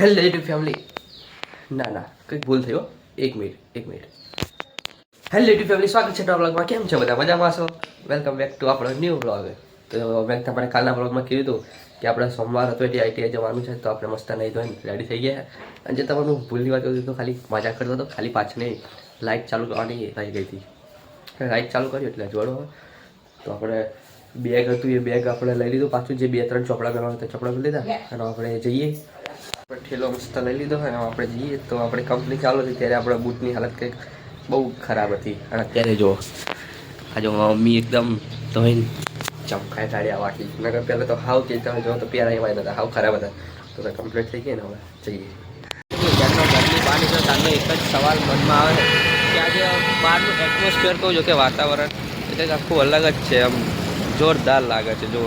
Hello YouTube family ના ના કંઈક ભૂલ થયો એક મિનિટ એક મિનિટ. હેલો યુટ્યુબ ફેમિલી સ્વાગત છે તમારા બ્લોગમાં કેમ છે બધા? મજામાં છો? વેલકમ બેક ટુ આપણો ન્યૂ બ્લોગ તો મેં તમારે કાલના બ્લોગમાં કીધું હતું કે આપણે સોમવાર હતો એટલે આઈટીઆઈ જવાનું છે તો આપણે મસ્ત નહીં ધોઈને રેડી થઈ ગયા. અને જે તમારું ભૂલની વાત હતું તો ખાલી મજા કરતો હતો ખાલી પાછળની લાઇટ ચાલુ કરવાની રહી ગઈ હતી. લાઇટ ચાલુ કરી એટલે જોડો તો આપણે બેગ હતું એ બેગ આપણે લઈ લીધું. પાછું જે બે ત્રણ ચોપડા કરવાના હતા ચોપડા લઈ લીધા. અને આપણે જઈએ. આપણે ઠેલો મસ્ત લઈ લીધો હોય આપણે જઈએ તો આપણે કંપની ચાલુ હતી, ત્યારે આપણે બૂટની હાલત કંઈક બહુ ખરાબ હતી. અને અત્યારે જો, આ જો મમ્મી એકદમ ધોઈને ચમકાય તાળ્યા વાટી નગર પહેલાં તો હાવ કે, તમે જો તો પ્યારા એવા હતા, હાવ ખરાબ હતા. તો કમ્પ્લીટ થઈ ગઈ ને હવે, જઈએ. જ્યારનો ઘરની બહાર નીકળો ત્યારનો એક જ સવાલ મનમાં આવે કે આજે બહારનું એટમોસ્ફિયર કહું છું? કે વાતાવરણ, એટલે આખું અલગ જ છે, આમ જોરદાર લાગે છે જો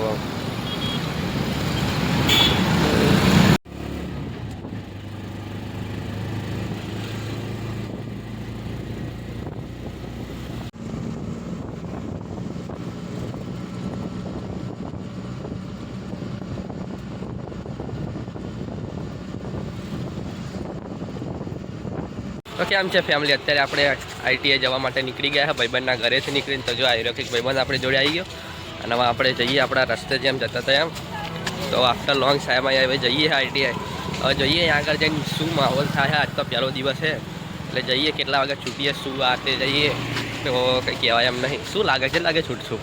તો કેમ છે ફેમિલી અત્યારે આપણે આઈટીઆઈ જવા માટે નીકળી ગયા છે ભાઈબંધના ઘરેથી નીકળીને તો જો આવી રહ્યો કે ભાઈબંધ આપણે જોડે આવી ગયો. અને હવે આપણે જઈએ આપણા રસ્તે જેમ જતા હતા એમ. તો આફ્ટર લોંગ સાહેબમાં હવે જઈએ આઈટીઆઈ હવે જોઈએ ત્યાં આગળ જઈને શું માહોલ થાય આજ તો પહેલો દિવસ છે એટલે જઈએ કેટલા વાગે છૂટીએ શું આ તે જઈએ? તો કંઈ કહેવાય એમ નહીં. શું લાગે છે? લાગે છૂટશું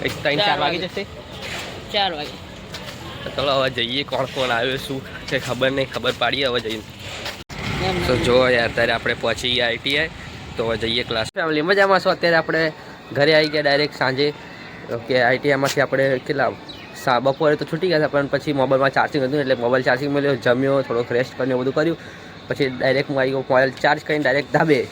કંઈક ત્રણ ચાર વાગી જશે? ચાર વાગે. ચલો હવે જઈએ કોણ કોણ આવ્યું શું છે ખબર નહીં. ખબર પાડીએ હવે જઈને. તો જો યાર અત્યારે આપણે પહોંચી ગયા આઈટીઆઈ, તો જઈએ ક્લાસ ફેમિલી મજામાં છો? અત્યારે આપણે ઘરે આવી ગયા ડાયરેક્ટ સાંજે. કે આઈટીઆઈમાંથી આપણે કેટલા? સા, બપોરે તો છૂટી ગયા હતા, પણ પછી મોબાઈલમાં ચાર્જિંગ હતું, એટલે મોબાઈલ ચાર્જિંગ મળ્યો, જમ્યો, થોડોક રેસ્ટ કર્યો, બધું કર્યું. પછી ડાયરેક્ટ હું આવી ગયો, મોબાઈલ ચાર્જ કરીને ડાયરેક્ટ ધાબે.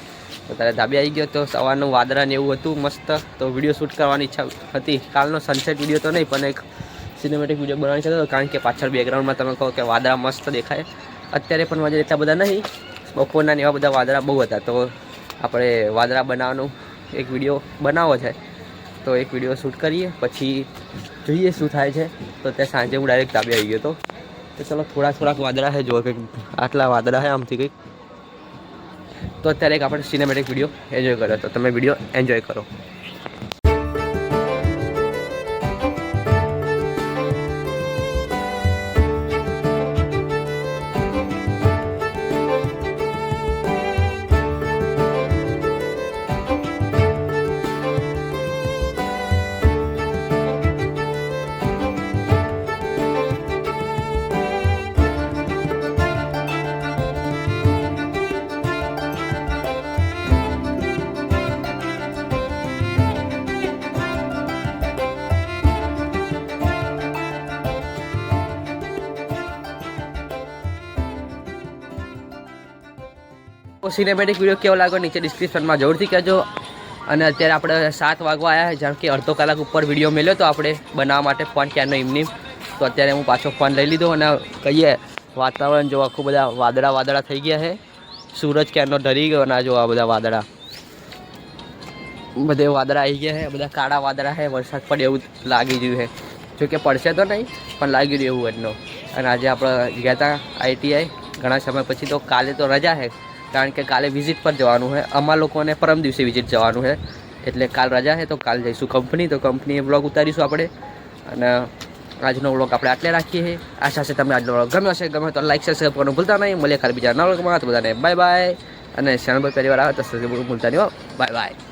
ત્યારે ધાબે આવી ગયો, તો સવારનું વાદળા ને એવું હતું, મસ્ત. તો વીડિયો શૂટ કરવાની ઈચ્છા હતી. કાલનો સનસેટ વીડિયો તો નહીં, પણ એક સિનેમેટિક વીડિયો બનાવવાની હતો, કારણ કે પાછળ બેકગ્રાઉન્ડમાં તમે કહો કે વાદળા મસ્ત દેખાય. અત્યારે પણ મજા એટલા બધા નહીં. બપોરના એવા બધા વાદળા બહુ હતા. તો આપણે વાદળા બનાવવાનું એક વીડિયો બનાવવો છે. તો એક વીડિયો શૂટ કરીએ, પછી જોઈએ શું થાય છે. તો ત્યાં સાંજે હું ડાયરેક્ટ તાબે આવી ગયો તો ચલો થોડા થોડાક વાદળા છે જો કંઈક આટલા વાદળા છે આમથી કંઈક. તો અત્યારે એક આપણે સિનેમેટિક વીડિયો એન્જોય કર્યો તો તમે વીડિયો એન્જોય કરો. સિનેમેટિક વીડિયો કેવો લાગ્યો નીચે ડિસ્ક્રિપ્શનમાં જરૂરથી કહેજો. અને અત્યારે આપણે સાત વાગવા આવ્યા છે જેમ કે અડધો કલાક ઉપર વીડિયો મળ્યો તો આપણે બનાવવા માટે ફોન ક્યારનો ઇમની તો અત્યારે હું પાછો ફોન લઈ લીધો અને કહીએ, વાતાવરણ જો આખું બધા વાદળા વાદળા થઈ ગયા છે સૂરજ ક્યારનો ડરી ગયો ના જોવા બધા વાદળા. બધે વાદળા આવી ગયા છે બધા કાળા વાદળા છે વરસાદ પડે એવું લાગી રહ્યું છે જો કે પડશે તો નહીં, પણ લાગી રહ્યું એવું એનો અને આજે આપણે ગયા હતા આઈટીઆઈ ઘણા સમય પછી તો કાલે તો રજા છે કારણ કે કાલે વિઝિટ પર જવાનું છે. અમારા લોકોને પરમ દિવસે વિઝિટ જવાનું છે. એટલે કાલ રજા છે તો કાલ જઈશું કંપની તો કંપનીએ બ્લોગ ઉતારીશું આપણે. અને આજનો બ્લોગ આપણે આટલે રાખીએ આશા છે તમને આજનો બ્લોગ ગમ્યો હશે. ગમે તો લાઈક સબસ્ક્રાઈબ કરવાનું ભૂલતા નહીં. મળીએ ખાલી બીજા નવા બ્લોગમાં તો બધાને બાય બાય અને ચેનલ પર પહેલી વાર આવે તો સબસ્ક્રાઈબ ભૂલતા નહીં બાય બાય